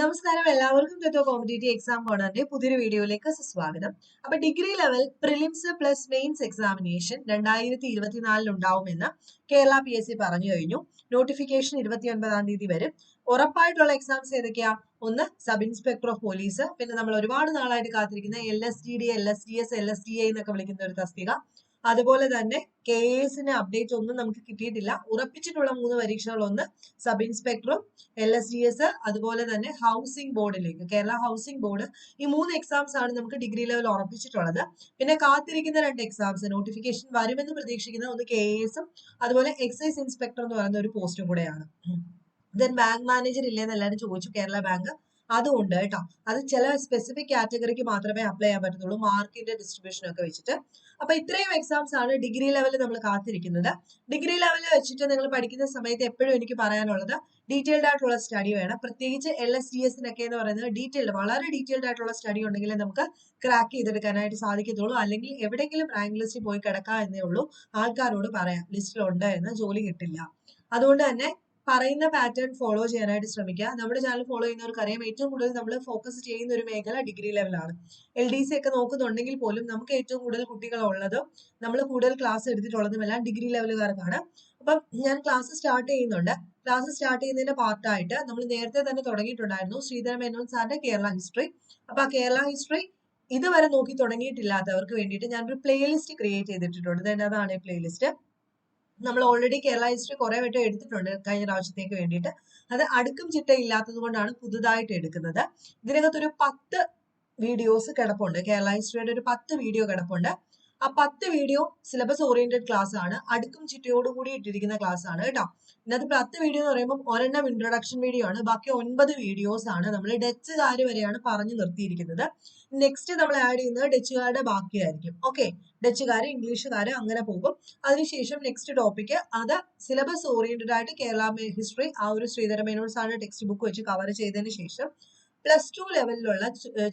നമസ്കാരം. എല്ലാവർക്കും ടെറ്റോ competitive exam കോർണറിന്റെ പുതിയൊരു വീഡിയോയിലേക്ക് സ്വാഗതം. അപ്പൊ degree level prelims plus mains examination രണ്ടായിരത്തി ഇരുപത്തിനാലിൽ ഉണ്ടാവുമെന്ന് കേരള പി എസ് സി പറഞ്ഞു കഴിഞ്ഞു. നോട്ടിഫിക്കേഷൻ ഇരുപത്തി ഒൻപതാം തീയതി വരും. ഉറപ്പായിട്ടുള്ള എക്സാംസ് ഏതൊക്കെയാ? ഒന്ന് സബ് ഇൻസ്പെക്ടർ ഓഫ് പോലീസ് പിന്നെ നമ്മൾ ഒരുപാട് നാളായിട്ട് കാത്തിരിക്കുന്ന L S D D L S D S L S D I എന്നൊക്കെ വിളിക്കുന്ന ഒരു തസ്തിക. അതുപോലെ തന്നെ കെ അപ്ഡേറ്റ് ഒന്നും നമുക്ക് കിട്ടിയിട്ടില്ല. ഉറപ്പിച്ചിട്ടുള്ള മൂന്ന് പരീക്ഷകൾ ഒന്ന് സബ് ഇൻസ്പെക്ടറും എൽ എസ് ഡി എസ് അതുപോലെ തന്നെ ഹൗസിംഗ് ബോർഡിലേക്ക് കേരള ഹൗസിംഗ് ബോർഡ് ഈ മൂന്ന് എക്സാംസ് ആണ് നമുക്ക് ഡിഗ്രി ലെവൽ ഉറപ്പിച്ചിട്ടുള്ളത്. പിന്നെ കാത്തിരിക്കുന്ന രണ്ട് എക്സാംസ് നോട്ടിഫിക്കേഷൻ വരുമെന്ന് പ്രതീക്ഷിക്കുന്ന ഒന്ന് കെ എസും അതുപോലെ എക്സൈസ് ഇൻസ്പെക്ടർ എന്ന് പറയുന്ന ഒരു പോസ്റ്റും കൂടെയാണ്. ദെൻ ബാങ്ക് മാനേജർ ഇല്ലെന്ന് എല്ലാവരും ചോദിച്ചു കേരള ബാങ്ക് അതുകൊണ്ട് കേട്ടോ. അത് ചില സ്പെസിഫിക് കാറ്റഗറിക്ക് മാത്രമേ അപ്ലൈ ചെയ്യാൻ പറ്റത്തുള്ളൂ. മാർക്കിന്റെ ഡിസ്ട്രിബ്യൂഷൻ ഒക്കെ വെച്ചിട്ട്. അപ്പൊ ഇത്രയും എക്സാംസ് ആണ് ഡിഗ്രി ലെവലിൽ നമ്മൾ കാത്തിരിക്കുന്നത്. ഡിഗ്രി ലെവലിൽ വെച്ചിട്ട് നിങ്ങൾ പഠിക്കുന്ന സമയത്ത് എപ്പോഴും എനിക്ക് പറയാനുള്ളത് ഡീറ്റെയിൽഡ് ആയിട്ടുള്ള സ്റ്റഡി വേണം. പ്രത്യേകിച്ച് എൽ എസ് ഡി എസിനൊക്കെ എന്ന് പറയുന്നത് ഡീറ്റെയിൽഡ് വളരെ ഡീറ്റെയിൽഡ് ആയിട്ടുള്ള സ്റ്റഡി ഉണ്ടെങ്കിൽ നമുക്ക് ക്രാക്ക് ചെയ്തെടുക്കാനായിട്ട് സാധിക്കത്തുള്ളൂ. അല്ലെങ്കിൽ എവിടെയെങ്കിലും റാങ്ക് ലിസ്റ്റിൽ പോയി കിടക്കാം എന്നേ ഉള്ളൂ. ആൾക്കാരോട് പറയാം ലിസ്റ്റിലുണ്ട് എന്ന് ജോലി കിട്ടില്ല. അതുകൊണ്ട് തന്നെ പറയുന്ന പാറ്റേൺ ഫോളോ ചെയ്യാനായിട്ട് ശ്രമിക്കുക. നമ്മുടെ ചാനൽ ഫോളോ ചെയ്യുന്നവർക്ക് അറിയാം ഏറ്റവും കൂടുതൽ നമ്മൾ ഫോക്കസ് ചെയ്യുന്ന ഒരു മേഖല ഡിഗ്രി ലെവലാണ് എൽ ഡി സി ഒക്കെ നോക്കുന്നുണ്ടെങ്കിൽ പോലും നമുക്ക് ഏറ്റവും കൂടുതൽ കുട്ടികൾ ഉള്ളതും. നമ്മൾ കൂടുതൽ ക്ലാസ് എടുത്തിട്ടുള്ളതും എല്ലാം ഡിഗ്രി ലെവലുകാർക്കാണ് അപ്പം ഞാൻ ക്ലാസ് സ്റ്റാർട്ട് ചെയ്യുന്നുണ്ട്. ക്ലാസ് സ്റ്റാർട്ട് ചെയ്യുന്നതിന്റെ പാർട്ടായിട്ട് നമ്മൾ നേരത്തെ തന്നെ തുടങ്ങിയിട്ടുണ്ടായിരുന്നു ശ്രീധര മേനോൻ സാറിന്റെ കേരള ഹിസ്റ്ററി അപ്പൊ ആ കേരള ഹിസ്റ്ററി ഇതുവരെ നോക്കി തുടങ്ങിയിട്ടില്ലാത്തവർക്ക് വേണ്ടിയിട്ട് ഞാനൊരു പ്ലേലിസ്റ്റ് ക്രിയേറ്റ് ചെയ്തിട്ടുണ്ട്. അതാണ് പ്ലേലിസ്റ്റ് നമ്മൾ ഓൾറെഡി കേരള ഹിസ്റ്ററി കുറെ വട്ടം എടുത്തിട്ടുണ്ട് കഴിഞ്ഞ പ്രാവശ്യത്തേക്ക് വേണ്ടിയിട്ട്. അത് അടുക്കും ചിട്ട ഇല്ലാത്തത് കൊണ്ടാണ് പുതുതായിട്ട് എടുക്കുന്നത്. ഇതിനകത്തൊരു പത്ത് വീഡിയോസ് കിടപ്പുണ്ട്. കേരള ഹിസ്റ്ററിയുടെ ഒരു പത്ത് വീഡിയോ കിടപ്പുണ്ട്. ആ പത്ത് വീഡിയോ സിലബസ് ഓറിയന്റഡ് ക്ലാസ് ആണ്. അടുക്കും ചിട്ടയോട് കൂടി ഇട്ടിരിക്കുന്ന ക്ലാസ് ആണ് കേട്ടോ. ഇന്നത്തെ പത്ത് വീഡിയോ എന്ന് പറയുമ്പോൾ ഒരെണ്ണം ഇൻട്രൊഡക്ഷൻ വീഡിയോ ആണ്. ബാക്കി ഒൻപത് വീഡിയോസ് ആണ് നമ്മൾ ഡച്ചുകാർ വരെയാണ് പറഞ്ഞു നിർത്തിയിരിക്കുന്നത്. നെക്സ്റ്റ് നമ്മൾ ആഡ് ചെയ്യുന്നത് ഡച്ചുകാരുടെ ബാക്കിയായിരിക്കും. ഓക്കെ ഡച്ചുകാർ ഇംഗ്ലീഷുകാർ അങ്ങനെ പോകും. അതിനുശേഷം നെക്സ്റ്റ് ടോപ്പിക്ക് അത് സിലബസ് ഓറിയന്റഡ് ആയിട്ട് കേരള ഹിസ്റ്ററി ആ ഒരു ശ്രീധരമേനോൻ സാറിന്റെ ടെക്സ്റ്റ് ബുക്ക് വെച്ച് കവർ ചെയ്തതിന് ശേഷം പ്ലസ് ടു ലെവലിലുള്ള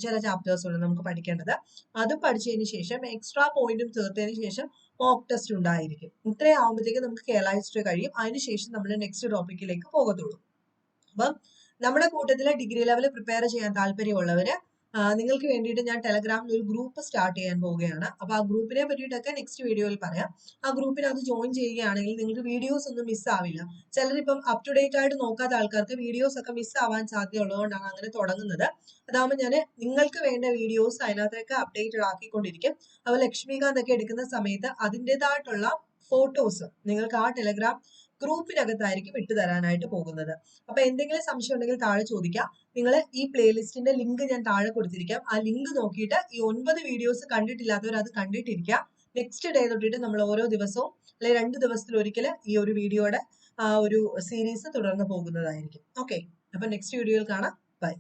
ചില ചാപ്റ്റേഴ്സ് ഉണ്ട് നമുക്ക് പഠിക്കേണ്ടത്. അത് പഠിച്ചതിന് ശേഷം എക്സ്ട്രാ പോയിന്റും തീർത്തതിന് ശേഷം മോക്ക് ടെസ്റ്റ് ഉണ്ടായിരിക്കും. ഇത്രയും ആകുമ്പോഴത്തേക്ക് നമുക്ക് കേരള ഹിസ്റ്ററി കഴിയും. അതിനുശേഷം നമ്മൾ നെക്സ്റ്റ് ടോപ്പിക്കിലേക്ക് പോകത്തുള്ളൂ. അപ്പം നമ്മുടെ കൂട്ടത്തിലെ ഡിഗ്രി ലെവൽ പ്രിപ്പയർ ചെയ്യാൻ താല്പര്യമുള്ളവര് നിങ്ങൾക്ക് വേണ്ടിയിട്ട് ഞാൻ ടെലഗ്രാമിൽ ഒരു ഗ്രൂപ്പ് സ്റ്റാർട്ട് ചെയ്യാൻ പോവുകയാണ്. അപ്പൊ ആ ഗ്രൂപ്പിനെ പറ്റിയിട്ടൊക്കെ നെക്സ്റ്റ് വീഡിയോയിൽ പറയാം. ആ ഗ്രൂപ്പിനകത്ത് ജോയിൻ ചെയ്യുകയാണെങ്കിൽ നിങ്ങൾക്ക് വീഡിയോസ് ഒന്നും മിസ്സാവില്ല ചിലരിപ്പം അപ് ടു ഡേറ്റ് ആയിട്ട് നോക്കാത്ത ആൾക്കാർക്ക് വീഡിയോസ് ഒക്കെ മിസ് ആവാൻ സാധ്യതയുള്ളതുകൊണ്ടാണ് അങ്ങനെ തുടങ്ങുന്നത്. അതാകുമ്പോൾ ഞാൻ നിങ്ങൾക്ക് വേണ്ട വീഡിയോസ് അതിനകത്തൊക്കെ അപ്ഡേറ്റഡ് ആക്കിക്കൊണ്ടിരിക്കും. അപ്പോൾ ലക്ഷ്മികാന്ത് ഒക്കെ എടുക്കുന്ന സമയത്ത് അതിന്റെതായിട്ടുള്ള ഫോട്ടോസ് നിങ്ങൾക്ക് ആ ടെലഗ്രാം ഗ്രൂപ്പിനകത്തായിരിക്കും ഇട്ട് തരാനായിട്ട് പോകുന്നത്. അപ്പൊ എന്തെങ്കിലും സംശയം ഉണ്ടെങ്കിൽ താഴെ ചോദിക്കാം. നിങ്ങൾ ഈ പ്ലേലിസ്റ്റിന്റെ ലിങ്ക് ഞാൻ താഴെ കൊടുത്തിരിക്കാം. ആ ലിങ്ക് നോക്കിയിട്ട് ഈ ഒൻപത് വീഡിയോസ് കണ്ടിട്ടില്ലാത്തവർ അത് കണ്ടിട്ടിരിക്കുക. നെക്സ്റ്റ് ഡേ തൊട്ടിട്ട് നമ്മൾ ഓരോ ദിവസവും അല്ലെങ്കിൽ രണ്ട് ദിവസത്തിൽ ഒരിക്കൽ ഈ ഒരു വീഡിയോയുടെ ആ ഒരു സീരീസ് തുടർന്ന് പോകുന്നതായിരിക്കും. ഓക്കെ അപ്പൊ നെക്സ്റ്റ് വീഡിയോയിൽ കാണാം. ബൈ